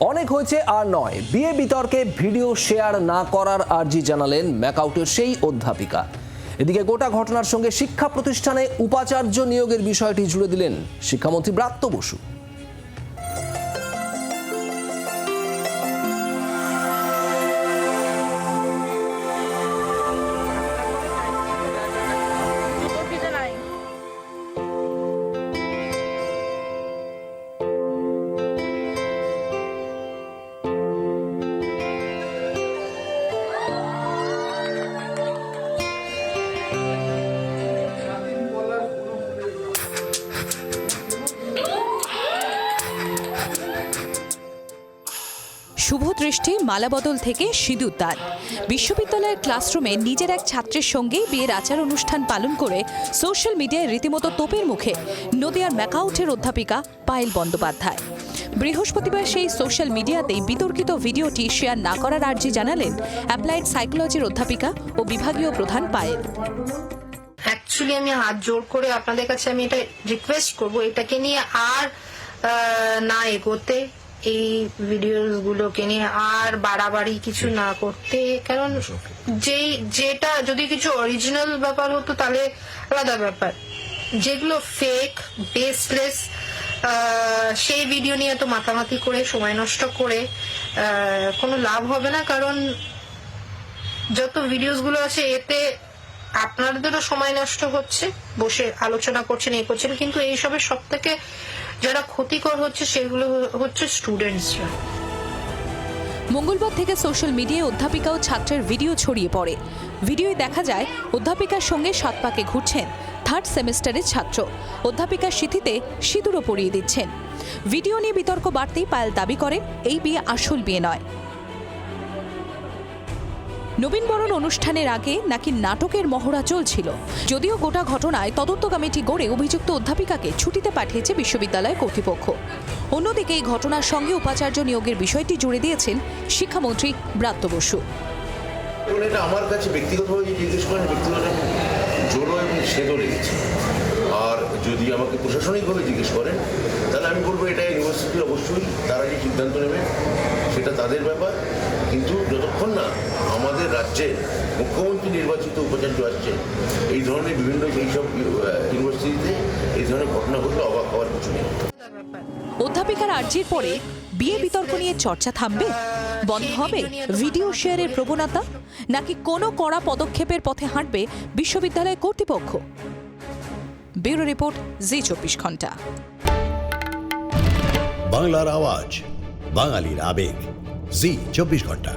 অনেক হয়েছে আর নয়। বিয়ে বিতর্কে ভিডিও শেয়ার না করার আর্জি জানালেন ম্যাকআউটের সেই অধ্যাপিকা। এদিকে গোটা ঘটনার সঙ্গে শিক্ষা প্রতিষ্ঠানে উপাচার্য নিয়োগের বিষয়টি জুড়ে দিলেন শিক্ষামন্ত্রী ব্রাত্য বসু। শুভ দৃষ্টি মালাবদল থেকে সিঁদুর দান। বিশ্ববিদ্যালয়ের ক্লাসরুমে নিজের এক ছাত্রের সঙ্গেই বিয়ের আচার অনুষ্ঠান পালন করে সোশ্যাল মিডিয়ায় রীতিমতো তোপের মুখে নদিয়ার ম্যাকাউটের অধ্যাপিকা পায়েল বন্দ্যোপাধ্যায়। বৃহস্পতিবার সেই সোশ্যাল মিডিয়াতেই বিতর্কিত ভিডিওটি শেয়ার না করার আর্জি জানালেন অ্যাপ্লাইড সাইকোলজির অধ্যাপিকা ও বিভাগীয় প্রধান পায়েল। অ্যাকচুয়ালি আমি হাত জোর করে আপনাদের কাছে আমি এটা রিকোয়েস্ট করব। এটাকে নিয়ে আর না এগোতে এই ভিডিওস গুলোকে নিয়ে আর বাড়াবাড়ি কিছু না করতে। কারণ যেই, যেটা যদি কিছু অরিজিনাল ব্যাপার হতো তাহলে আলাদা ব্যাপার। যেগুলো ফেক বেসলেস সেই ভিডিও নিয়ে তো মাতামাতি করে, সময় নষ্ট করে কোনো লাভ হবে না। কারণ যত ভিডিওসগুলো আছে, এতে আপনাদেরও সময় নষ্ট হচ্ছে, বসে আলোচনা করছেন, এ করছেন, কিন্তু এইসবের সব থেকে যারা ক্ষতিকর হচ্ছে, সেগুলো হচ্ছে স্টুডেন্টসরা মঙ্গলবার থেকে সোশ্যাল মিডিয়ায় অধ্যাপিকা ও ছাত্রের ভিডিও ছড়িয়ে পড়ে। ভিডিওয় দেখা যায়, অধ্যাপিকার সঙ্গে সাত পাকে ঘুরছেন থার্ড সেমিস্টারের ছাত্র। অধ্যাপিকার সিথিতে সিঁদুরও পরিয়ে দিচ্ছেন। ভিডিও নিয়ে বিতর্ক বাড়তেই পায়েল দাবি করেন, এই বিয়ে আসল বিয়ে নয়। নবীনবরণ অনুষ্ঠানের আগে নাকি নাটকের মহড়া চলছিল। যদিও গোটা ঘটনায় তদন্ত কমিটি গড়ে অভিযুক্ত অধ্যাপিকাকে ছুটিতে পাঠিয়েছে বিশ্ববিদ্যালয় কর্তৃপক্ষ। অন্যদিকে এই ঘটনার সঙ্গে উপাচার্য নিয়োগের বিষয়টি জুড়ে দিয়েছেন শিক্ষামন্ত্রী ব্রাত্য বসু। এটা আমার কাছে ব্যক্তিগতভাবে জিজ্ঞেস করেন এবং লেগেছে। আর যদি আমাকে প্রশাসনিকভাবে জিজ্ঞেস করেন, তাহলে আমি বলব এটা ইউনিভার্সিটি অবশ্যই তারা যে সিদ্ধান্ত নেবে, সেটা তাদের ব্যাপার। কিন্তু যতক্ষণ না আমাদের রাজ্যের মুখ্যমন্ত্রী নির্বাচিত উপাচার্য আসছে এই ধরনের বিভিন্ন এইসব ইউনিভার্সিটিতে এই ধরনের ঘটনা ঘটলে অবাক হওয়ার কিছু নেই। অধ্যাপিকার আর্জির পরে বিয়ে বিতর্ক নিয়ে চর্চা থামবে? বন্ধ হবে ভিডিও শেয়ারের প্রবণতা? নাকি কোনো কড়া পদক্ষেপের পথে হাঁটবে বিশ্ববিদ্যালয় কর্তৃপক্ষ? ব্যুরো রিপোর্ট জি চব্বিশ ঘণ্টা। বাংলার আওয়াজ বাঙালির আবেগ। জি চব্বিশ ঘণ্টা।